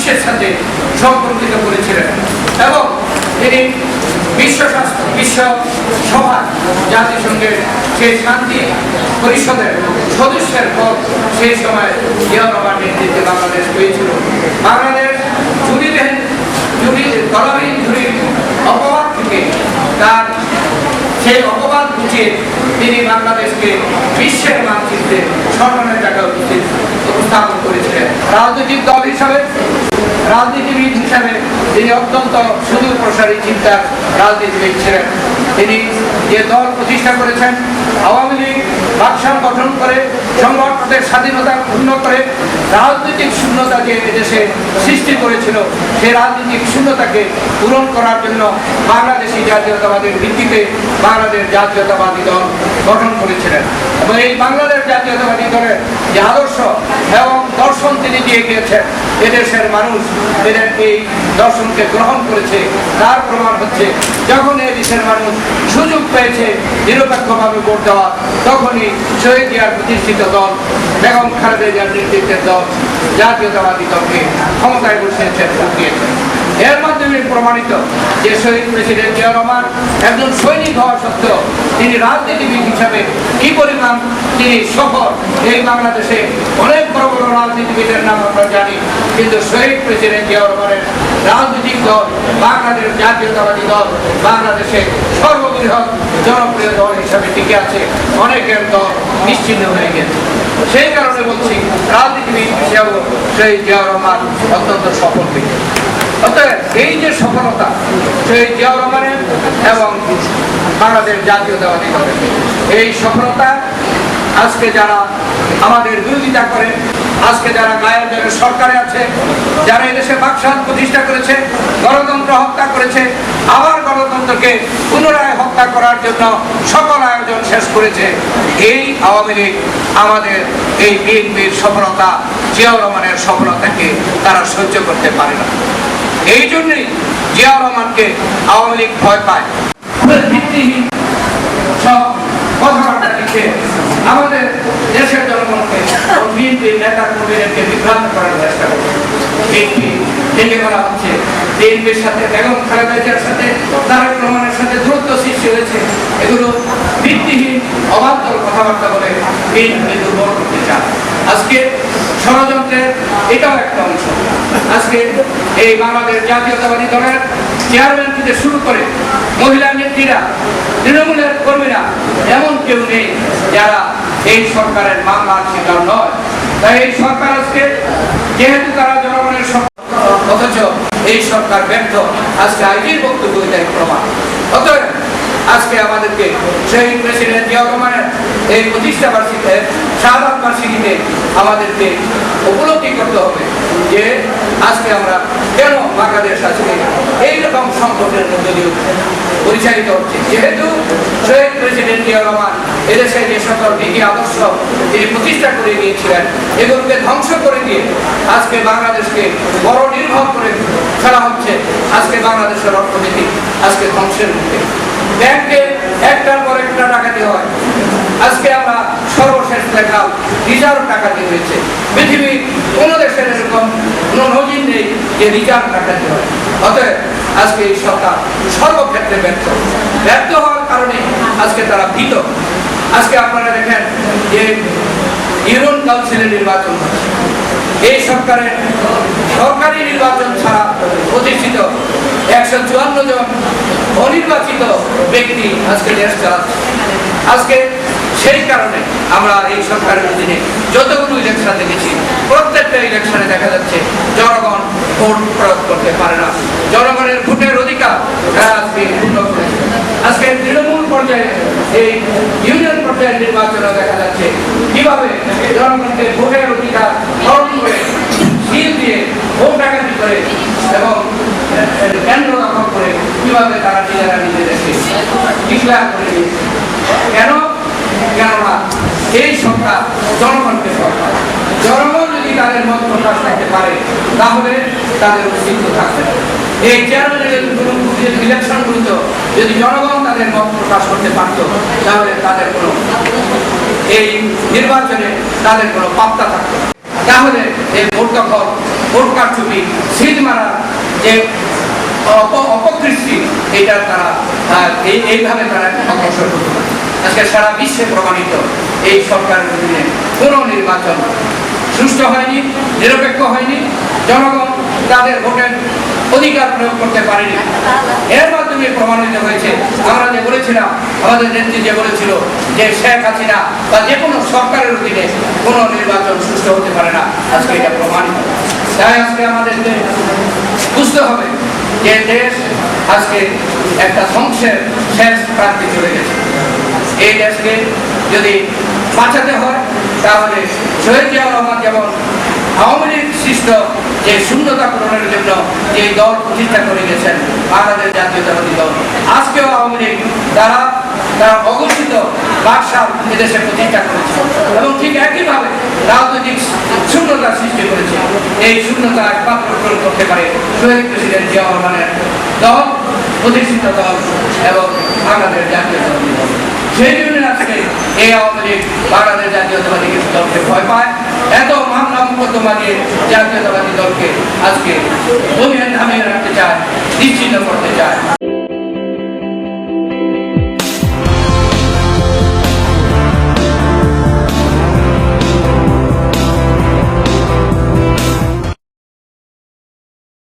সাথে সম্পর্কিত করেছিলেন। এবং তিনি বিশ্ব স্বাস্থ্য, বিশ্ব সভা, জাতিসংঘের সেই শান্তি পরিষদের সদস্যের পদ সেই সময় জিয়া রহমান নেতৃত্বে বাংলাদেশ হয়েছিল। বাংলাদেশ জুড়িলেন জুড়ি তলাবিহীন ঝুড়ির অপবাদ থেকে তার সেই অপবাদ বুঝিয়ে তিনি বাংলাদেশকে বিশ্বের মানচিত্রে সম্মানের জায়গায় উপস্থিত উপস্থাপন করেছিলেন। রাজনৈতিক দল হিসাবে রাজনীতিবিদ হিসাবে তিনি অত্যন্ত সুদূর প্রসারী চিন্তার রাজনীতিবিদ ছিলেন। তিনি যে দল প্রতিষ্ঠা করেছেন, আওয়ামী লীগ বাকশাল গঠন করে, সংগঠনের স্বাধীনতা পূর্ণ করে, রাজনৈতিক শূন্যতা যে দেশে সৃষ্টি করেছিল সেই রাজনৈতিক শূন্যতাকে পূরণ করার জন্য বাংলাদেশি জাতীয়তাবাদের ভিত্তিতে বাংলাদেশ জাতীয়তাবাদী দল গঠন করেছিলেন। এবং এই বাংলাদেশ জাতীয়তাবাদী দলের যে আদর্শ এবং দর্শন তিনি দিয়ে গিয়েছেন, এদেশের মানুষ এদের এই দর্শনকে গ্রহণ করেছে। তার প্রমাণ হচ্ছে, যখন এই দেশের মানুষ সুযোগ পেয়েছে নিরপেক্ষভাবে ভোট দেওয়া, তখনই শহীদ জিয়ার প্রতিষ্ঠিত দল, বেগম খালেদা জিয়ার নেতৃত্বের দল জাতীয়তাবাদী দলকে ক্ষমতায় বসিয়েছেন, ভোট দিয়েছেন। এর মাধ্যমে প্রমাণিত যে শহীদ প্রেসিডেন্ট জিয়া রহমান একজন সৈনিক হওয়া সত্ত্বেও তিনি রাজনীতিবিদ হিসাবে কি পরিমাণ তিনি সফল, এই বাংলাদেশে অনেক বড় বড় রাজনীতিবিদের নাম আমরা জানি। কিন্তু শহীদ প্রেসিডেন্ট জিয়া রহমানের রাজনৈতিক দল, বাংলাদেশ জাতীয়তাবাদী দল, বাংলাদেশে সর্ববৃহৎ জনপ্রিয় দল হিসাবে টিকে আছে অনেকের দল নিশ্চিন্ন হয়ে গেছে। সেই কারণে বলছি, রাজনীতিবিদ হিসাবেও শহীদ জিয়া রহমান অত্যন্ত সফল ব্যক্তি। অতএব এই যে সফলতা, সেই জিয়া রহমানের এবং বাংলাদেশ জাতীয়তাবাদী দলের। এই সফলতা আজকে যারা আমাদের বিরোধিতা করে, আজকে যারা গায়ের জন্য সরকারে আছে, যারা এদেশে বাকশাল প্রতিষ্ঠা করেছে, গণতন্ত্র হত্যা করেছে, আবার গণতন্ত্রকে পুনরায় হত্যা করার জন্য সকল আয়োজন শেষ করেছে, এই আওয়ামী লীগ আমাদের এই বিএনপির সফলতা, জিয়াউর রহমানের সফলতাকে তারা সহ্য করতে পারে না। এই জন্যই জিয়া রহমানকে আওয়ামী লীগ ভয় পায়। আমাদের দেশের জনগণকে বিএনপির নেতা কর্মীদেরকে বিভ্রান্ত করার চেষ্টা করছে। বিএনপি ডেকে বলা হচ্ছে। বিএনপির সাথে বেগম সাথে রহমানের সাথে হয়েছে। এগুলো ভিত্তিহীন, অবান্তর কথাবার্তা বলে বিএনপি দুর্বল করতে চায়। আজকে ষড়যন্ত্রের এটাও একটা অংশ। আজকে এই বাংলাদেশ জাতীয়তাবাদী দলের চেয়ারম্যান থেকে শুরু করে মহিলা নেত্রীরা, তৃণমূলের কর্মীরা, এমন কেউ নেই যারা এই সরকারের মামলার শিকার নয়। তাই এই সরকার আজকে, যেহেতু তারা জনগণের অথচ এই সরকার ব্যর্থ। আজকে আইজির বক্তব্য প্রমাণ। অতএব আজকে আমাদেরকে শহীদ প্রেসিডেন্ট জিয়া রহমানের এই প্রতিষ্ঠা বার্ষিকীতে শাহাদ বার্ষিকীতে আমাদেরকে উপলব্ধি করতে হবে যে আজকে আমরা কেন বাংলাদেশ আজকে এইরকম সংকটের মধ্যে দিয়ে পরিচালিত হচ্ছে। যেহেতু শহীদ প্রেসিডেন্ট জিয়া রহমান এদেশে যে সকল নীতি আদর্শ তিনি প্রতিষ্ঠা করে গিয়েছিলেন, এগুলোকে ধ্বংস করে দিয়ে আজকে বাংলাদেশকে বড় নির্ভর করে ফেলা হচ্ছে। আজকে বাংলাদেশের অর্থনীতি আজকে ধ্বংসের মুখে। ব্যাংকে একটার পর একটা ডাকাতি হয়। আজকে আমরা সর্বশেষ দেখলাম রিজার্ভ ডাকাতি হয়েছে। পৃথিবীর কোনো দেশের এরকম কোনো নজির নেই যে রিজার্ভ ডাকাতি হয়। অতএব আজকে এই সরকার সর্বক্ষেত্রে ব্যর্থ। ব্যর্থ হওয়ার কারণে আজকে তারা ভীত। আজকে আপনারা দেখেন যে ইউরোন কাউন্সিলের নির্বাচন হচ্ছে এই সরকারের সরকারি নির্বাচন ছাড়া প্রতিষ্ঠিত একশো চুয়ান্ন জন অনির্বাচিত ব্যক্তি আজকে দেশ চালাচ্ছে। আজকে সেই কারণে আমরা এই সরকারের অধীনে যতগুলো ইলেকশন দেখেছি, প্রত্যেকটা ইলেকশনে দেখা যাচ্ছে জনগণ ভোট প্রয়োগ করতে পারে না। জনগণের ভোটের অধিকার আজকে তৃণমূল পর্যায়ে এই ইউনিয়ন পর্যায়ের নির্বাচনে দেখা যাচ্ছে কীভাবে জনগণকে ভোটের অধিকার হরণ করে সিল দিয়ে ভোট ডাকাতি করে এবং কেন্দ্র দখল করে? কীভাবে তারা নিজেরা নিজেদেরকে ডিক্লেয়ার করে কেন? কেননা এই সরকার জনগণকে সরকার জনগণ যদি তাদের মত প্রকাশ করতে পারে, তাহলে তাদের অস্তিত্ব থাকবে এই চেয়ারম্যানের ইলেকশনগুলোতে যদি জনগণ তাদের মত প্রকাশ করতে পারত, তাহলে তাদের কোনো এই নির্বাচনে তাদের কোনো পাত্তা থাকতো না। তাহলে এই ভোট দখল ভোট কারচুপি সিট মারা যে অপকৃষ্টি, এটা তারা এইভাবে তারা অগ্রসর করতে আজকে সারা বিশ্বে প্রমাণিত এই সরকারের অধীনে কোনো নির্বাচন সুষ্ঠু হয়নি, নিরপেক্ষ হয়নি, জনগণ তাদের ভোটের অধিকার প্রয়োগ করতে পারেনি। এর মাধ্যমে প্রমাণিত হয়েছে। আমরা যে বলেছিলাম, আমাদের নেত্রী যে বলেছিল যে শেখ হাসিনা বা যে কোনো সরকারের অধীনে কোনো নির্বাচন সুষ্ঠু হতে পারে না, আজকে এটা প্রমাণিত। তাই আজকে আমাদেরকে বুঝতে হবে যে দেশ আজকে একটা ধ্বংসের শেষ প্রান্তে চলে গেছে। এই দেশকে যদি বাঁচাতে হয়, তাহলে শহীদ জিয়াউর রহমান যেমন আওয়ামী লীগ সৃষ্ট যে শূন্যতা পূরণের জন্য যে দল প্রতিষ্ঠা করে গেছেন, বাংলাদেশ জাতীয়তাবাদী দল, আজকেও আওয়ামী লীগ তারা তারা অঘোষিত বাকশাল এদেশে প্রতিষ্ঠা করেছে। এবং ঠিক একইভাবে রাজনৈতিক শূন্যতা সৃষ্টি করেছে। এই শূন্যতা একমাত্র পূরণ করতে পারে শহীদ প্রেসিডেন্ট জিয়াউর রহমানের দল, প্রতিষ্ঠিত দল এবং বাংলাদেশ জাতীয়তাবাদী দল। সেই জন্য আজকে এই আওয়ামী লীগ বাংলাদেশ জাতীয়তাবাদী দলকে ভয় পায়। এত মামলা মোকদ্দমা দিয়ে জাতীয়তাবাদী দলকে আজকে দমিয়ে নামিয়ে রাখতে চায় নিশ্চিন্ন করতে চায়।